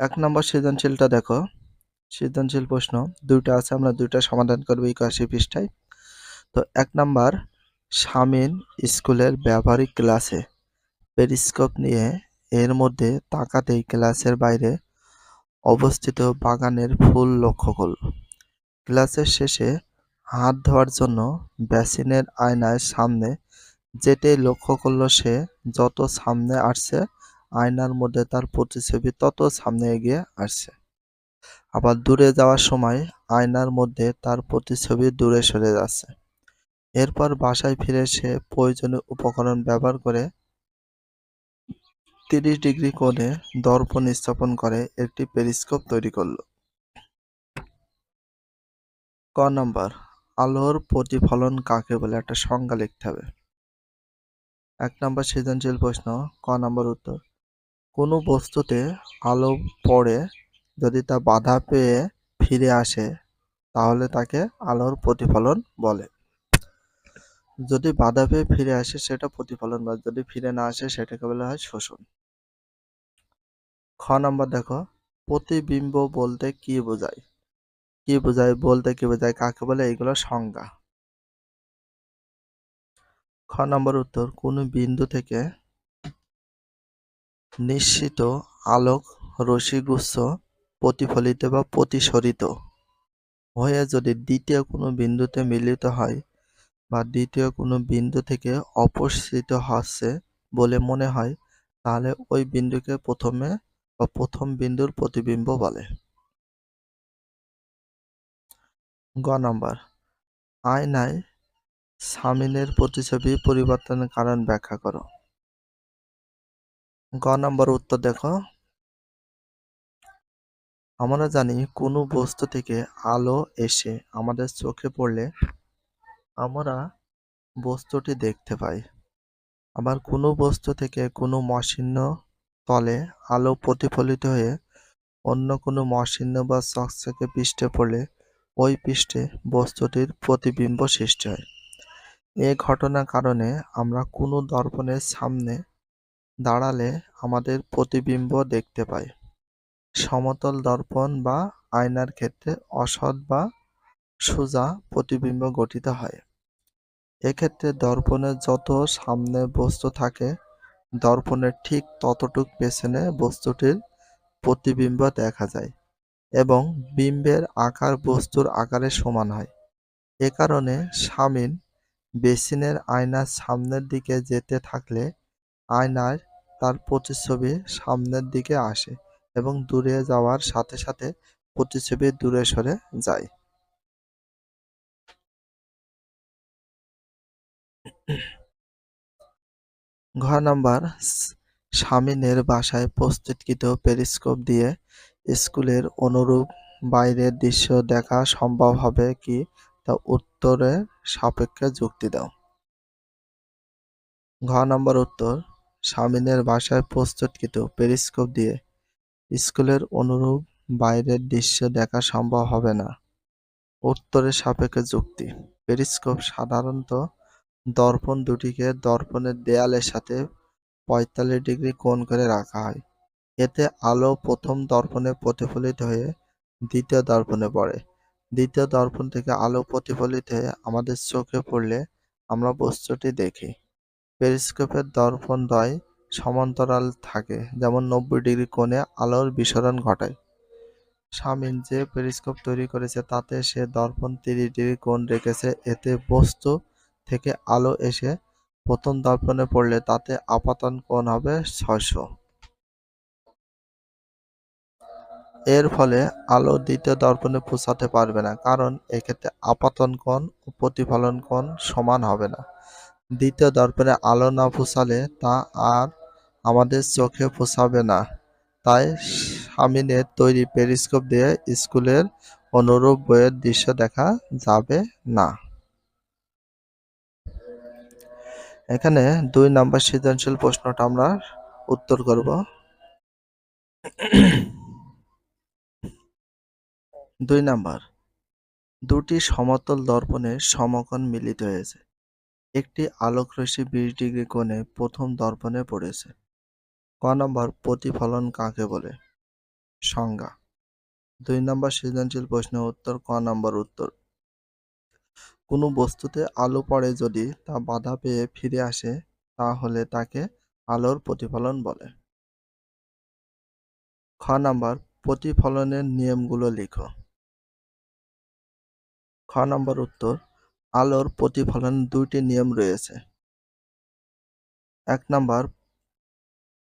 এক নম্বর সৃজনশীলটা দেখো। সৃজনশীল প্রশ্ন, দুইটা আছে, আমরা দুইটা সমাধান করব একাশি পৃষ্ঠায়। তো এক নম্বর স্বামীন স্কুলের ব্যবহারিক ক্লাসে পেরিস্কোপ নিয়ে এর মধ্যে তাকাতেই ক্লাসের বাইরে অবস্থিত বাগানের ফুল লক্ষ্য করল। ক্লাসের শেষে হাত ধোয়ার জন্য বেসিনের আয়নার সামনে যেটাই লক্ষ্য করল সে, যত সামনে আসছে আয়নার মধ্যে তার প্রতিছবি তত সামনে এগিয়ে আসছে। আবার দূরে যাওয়ার সময় আয়নার মধ্যে তার প্রতিছবি দূরে সরে যাচ্ছে। এরপর বাসায় ফিরে সে প্রয়োজনীয় উপকরণ ব্যবহার করে তিরিশ ডিগ্রি কোণে দর্পণ স্থাপন করে একটি পেরিস্কোপ তৈরি করল। ক নম্বর, আলোর প্রতিফলন কাকে বলে? একটা সংজ্ঞা লিখতে হবে। এক নম্বর সৃজনশীল প্রশ্ন, ক নম্বর উত্তর? কোনো বস্তুতে আলো পড়ে, যদি তা বাধা পেয়ে ফিরে আসে, তাহলে তাকে আলোর প্রতিফলন বলে। যদি বাধা পেয়ে ফিরে আসে, সেটা প্রতিফলন বা যদি ফিরে না আসে, সেটাকে বলা হয় শোষণ। খ নম্বর দেখো, প্রতিবিম্ব বলতে কি বোঝায়? কি বোঝায়? বলতে কি বোঝায়? কাকে বলে? এইগুলো সংজ্ঞা। খ নম্বর উত্তর, কোন বিন্দু থেকে নিশ্চিত আলোক রশ্মিগুচ্ছ প্রতিফলিত বা প্রতিসরিত হয়ে যদি দ্বিতীয় কোনো বিন্দুতে মিলিত হয় বা দ্বিতীয় কোনো বিন্দু থেকে অপসৃত হচ্ছে বলে মনে হয়, তাহলে ওই বিন্দুকে প্রথমে বা প্রথম বিন্দুর প্রতিবিম্ব বলে। গ নম্বর, আয়নায় সামিনের প্রতিছবি পরিবর্তনের কারণ ব্যাখ্যা করো। গ নম্বর উত্তর দেখো। আমরা জানি কোনো বস্তু থেকে আলো এসে আমাদের চোখে পড়লে আমরা বস্তুটি দেখতে পাই। আবার কোনো বস্তু থেকে কোনো মসৃণ তলে আলো প্রতিফলিত হয়ে অন্য কোনো মসৃণ বা চকচকে পৃষ্ঠে পড়লে ওই পৃষ্ঠে বস্তুটির প্রতিবিম্ব সৃষ্টি হয়। এ ঘটনার কারণে আমরা কোনো দর্পণের সামনে দাঁড়ালে আমাদের প্রতিবিম্ব দেখতে পাই সমতল দর্পণ বা আয়নার ক্ষেত্রে অসৎ বা সোজা প্রতিবিম্ব গঠিত হয়। এক্ষেত্রে দর্পণের যত সামনে বস্তু থাকে, দর্পণের ঠিক ততটুক পেছনে বস্তুটির প্রতিবিম্ব দেখা যায় এবং বিম্বের আকার বস্তুর আকারের সমান হয়। এ কারণে সামিন বেসিনের আয়নার সামনের দিকে যেতে থাকলে আয়নায় তার প্রতিচ্ছবি সামনের দিকে আসে এবং দূরে যাওয়ার সাথে সাথে প্রতিচ্ছবি দূরে সরে যায়। ঘ নাম্বার স্বামীনের বাসায় প্রস্তুতকৃত পেরিস্কোপ দিয়ে স্কুলের অনুরূপ বাইরের দৃশ্য দেখা সম্ভব হবে কি তা উত্তরের সাপেক্ষে যুক্তি দাও। ঘ নম্বর উত্তর স্বামীনের বাসায় প্রস্তুতকৃত পেরিস্কোপ দিয়ে স্কুলের অনুরূপ বাইরের দৃশ্য দেখা সম্ভব হবে না। উত্তরের সাপেক্ষে যুক্তি। পেরিস্কোপ সাধারণত দর্পণ দুটিকে দর্পণের দেয়ালের সাথে পঁয়তাল্লিশ ডিগ্রি কোণ করে রাখা হয়। এতে আলো প্রথম দর্পণে প্রতিফলিত হয়ে দ্বিতীয় দর্পণে পড়ে। দ্বিতীয় দর্পণ থেকে আলো প্রতিফলিত হয়ে আমাদের চোখে পড়লে আমরা বস্তুটি দেখি। পেরিস্কোপের দর্পণ দ্বয় সমান্তরাল থাকে, যেমন নব্বই ডিগ্রি কোণে আলোর বিসরণ ঘটায়। স্বামীন যে পেরিস্কোপ তৈরি করেছে, তাতে সে দর্পণ তিরিশ ডিগ্রি কোণ রেখেছে, এতে বস্তু থেকে আলো এসে প্রথম দর্পণে পড়লে তাতে আপাতন কোণ হবে ছয়শো। এর ফলে আলো দ্বিতীয় দর্পণে পৌঁছাতে পারবে না, কারণ এক্ষেত্রে আপাতন কোণ ও প্রতিফলন কোণ সমান হবে না। দ্বিতীয় দর্পণে আলো না পৌঁছালে তা আর আমাদের চোখে পৌঁছাবে না। তাই স্বামীনের তৈরি পেরিস্কোপ দিয়ে স্কুলের অনুরূপ বইয়ের দৃশ্য দেখা যাবে না। এখানে দুই নাম্বার সৃজনশীল প্রশ্নটা আমরা উত্তর করব। দুই নাম্বার, দুটি সমতল দর্পণের সমকোণ মিলিত হয়েছে। একটি আলোকরশ্মি বিশ ডিগ্রি কোণে প্রথম দর্পণে পড়েছে। ক নম্বর প্রতিফলন কাকে বলে? সংজ্ঞা। দুই নম্বর সৃজনশীল প্রশ্নের উত্তর, ক নম্বর উত্তর। কোনো বস্তুতে আলো পড়ে যদি তা বাধা পেয়ে ফিরে আসে, তাহলে তাকে আলোর প্রতিফলন বলে। খ নম্বর প্রতিফলনের নিয়মগুলো লিখো। খ নম্বর উত্তর আলোর প্রতিফলনের দুইটি নিয়ম রয়েছে। এক নাম্বার,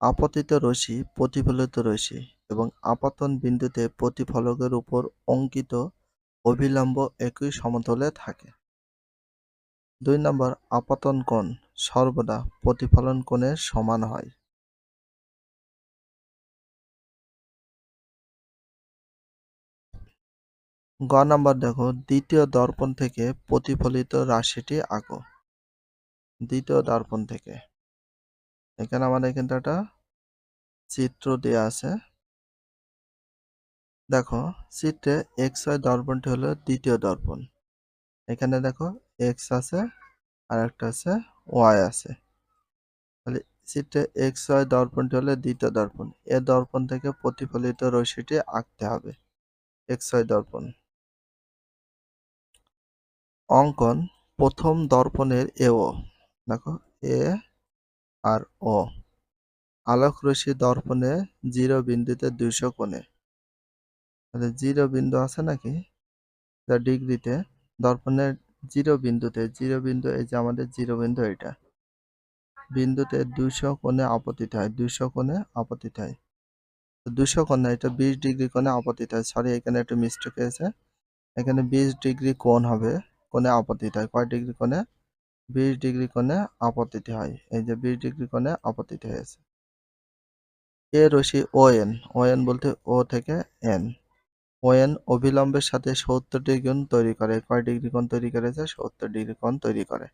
আপতিত রশ্মি প্রতিফলিত রশ্মি এবং আপাতন বিন্দুতে প্রতিফলকের উপর অঙ্কিত অভিলম্ব একই সমতলে থাকে। দুই নম্বর, আপাতন কোণ সর্বদা প্রতিফলন কোণের সমান হয়। গ নাম্বার দেখো, দ্বিতীয় দর্পণ থেকে প্রতিফলিত রাশিটি আঁকো। দ্বিতীয় দর্পণ থেকে। এখানে আমাদের কিন্তু একটা চিত্র দেয়া আছে। দেখো, চিত্রে এক্স ওয়াই দর্পণটি হলো দ্বিতীয় দর্পণ। এখানে দেখো, এক্স আছে আর একটা আছে, ওয়াই আছে। তাহলে চিত্রে এক্স ওয়াই দর্পণটি হলো দ্বিতীয় দর্পণ। এ দর্পণ থেকে প্রতিফলিত রশ্মিটি আঁকতে হবে এক্স ওয়াই দর্পণ। অঙ্কন প্রথম দর্পণের এও দেখো, এ আর ও। আলোক রশ্মি দর্পণে জিরো বিন্দুতে দুইশো কোণে। তাহলে জিরো বিন্দু আছে নাকি? যা ডিগ্রিতে দর্পণের জিরো বিন্দুতে জিরো বিন্দু এই যে আমাদের জিরো বিন্দু এটা বিন্দুতে দুইশো কোণে আপতিত হয়, দুইশো কোণে আপতিত হয়। দুশো কোণে এটা বিশ ডিগ্রি কোণে আপতিত হয়। সরি এখানে একটু মিস্টেক হয়েছে। এখানে বিশ ডিগ্রি কোণ হবে। কোণে আপতিত হয়। কয় ডিগ্রি কোণে? বিশ ডিগ্রি কোণে আপতিত হয়। এই যে বিশ ডিগ্রি কোণে আপতিত হয়েছে। এ রশ্মি ও এন বলতে ও থেকে এন ও এন অবিলম্বের সাথে সত্তর ডিগ্রি কোণ তৈরি করে। কয় ডিগ্রি কোণ তৈরি করেছে? সত্তর ডিগ্রি কোণ তৈরি করে।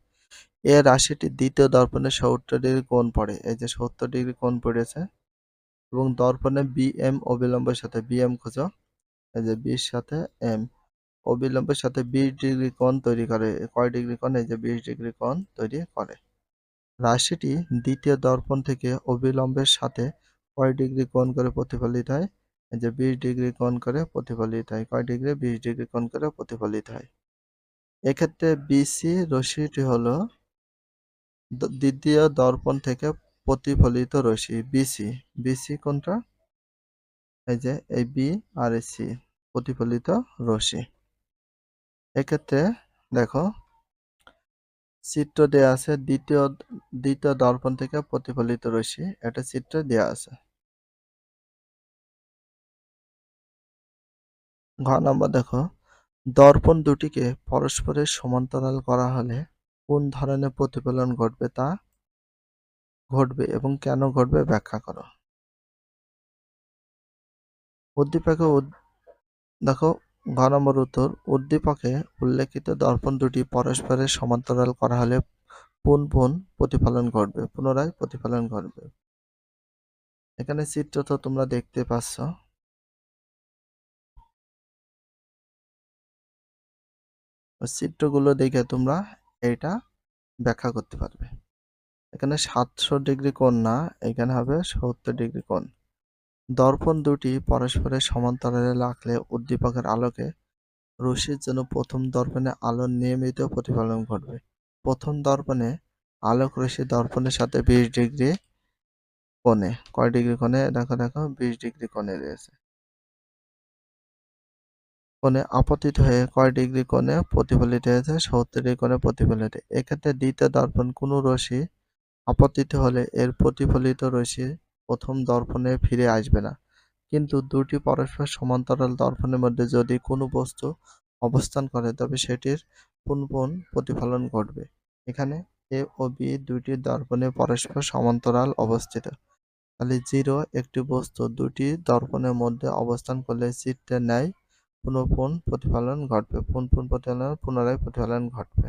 এ রাশিটি দ্বিতীয় দর্পণে সত্তর ডিগ্রি কোণ পড়ে। এই যে সত্তর ডিগ্রি কোণ পড়েছে। এবং দর্পণে বি এম অবিলম্বের সাথে বি এম খোঁজো। এই যে বিশ সাথে এম অবিলম্বের সাথে বিশ ডিগ্রি কোণ তৈরি করে, কয় ডিগ্রি কোণ? এই যে বিশ ডিগ্রি কোণ তৈরি করে। রাশিটি দ্বিতীয় দর্পণ থেকে অবিলম্বের সাথে কয় ডিগ্রি কোণ করে প্রতিফলিত হয়? এই যে বিশ ডিগ্রি কোণ করে প্রতিফলিত হয়। কয় ডিগ্রি? বিশ ডিগ্রি কোণ করে প্রতিফলিত হয়। এক্ষেত্রে বিসি রশ্মিটি হলো দ্বিতীয় দর্পণ থেকে প্রতিফলিত রশ্মি, বিসি। বিসি কোনটা? এই যে এই বি আর সি, প্রতিফলিত রশ্মি। এক্ষেত্রে দেখো, চিত্র দেয়া আছে, দ্বিতীয় দ্বিতীয় দর্পণ থেকে প্রতিফলিত রশ্মি, একটা চিত্র দেয়া আছে। ঘ নম্বর দেখো, দর্পণ দুটিকে পরস্পরের সমান্তরাল করা হলে কোন ধরনের প্রতিফলন ঘটবে তা ঘটবে এবং কেন ঘটবে ব্যাখ্যা করো। উদ্দীপকে দেখো ঘ নম্বর উত্তর, উদ্দীপকে উল্লেখিত দর্পণ দুটি পরস্পরের সমান্তরাল করা হলে পুন পুন প্রতিফলন ঘটবে, পুনরায় প্রতিফলন ঘটবে। এখানে চিত্র তো তোমরা দেখতে পাচ্ছ। চিত্রগুলো দেখে তোমরা এটা ব্যাখ্যা করতে পারবে। এখানে সাতশো ডিগ্রি কোণ না, এখানে হবে সত্তর ডিগ্রি কোণ। দর্পণ দুটি পরস্পরের সমান্তরালে রাখলে উদ্দীপকের আলোকে রশ্মির জন্য প্রথম দর্পণে আলোর নিয়মিত প্রতিফলন ঘটবে। প্রথম দর্পণে আলোক রশ্মি দর্পণের সাথে বিশ ডিগ্রি কোণে, কয় ডিগ্রি কোণে? দেখো দেখো, বিশ ডিগ্রি কোণে রয়েছে। কোণে আপতিত হয়ে কয় ডিগ্রি কোণে প্রতিফলিত হয়েছে? সত্তর ডিগ্রি কোণে প্রতিফলিত। এক্ষেত্রে দ্বিতীয় দর্পণ কোনো রশ্মি আপতিত হলে এর প্রতিফলিত রশ্মি প্রথম দর্পণে ফিরে আসবে না। কিন্তু দুটি পরস্পর সমান্তরাল দর্পণের মধ্যে যদি কোনো বস্তু অবস্থান করে, তবে সেটির পুনপুন প্রতিফলন ঘটবে। এখানে এ ও বি দুটি দর্পণে পরস্পর সমান্তরাল অবস্থিত। তাহলে জিরো একটি বস্তু দুটি দর্পণের মধ্যে অবস্থান করলে চিত্রের ন্যায় পুনঃপুন প্রতিফলন ঘটবে। পুন পুন প্রতিফলন, পুনরায় প্রতিফলন ঘটবে।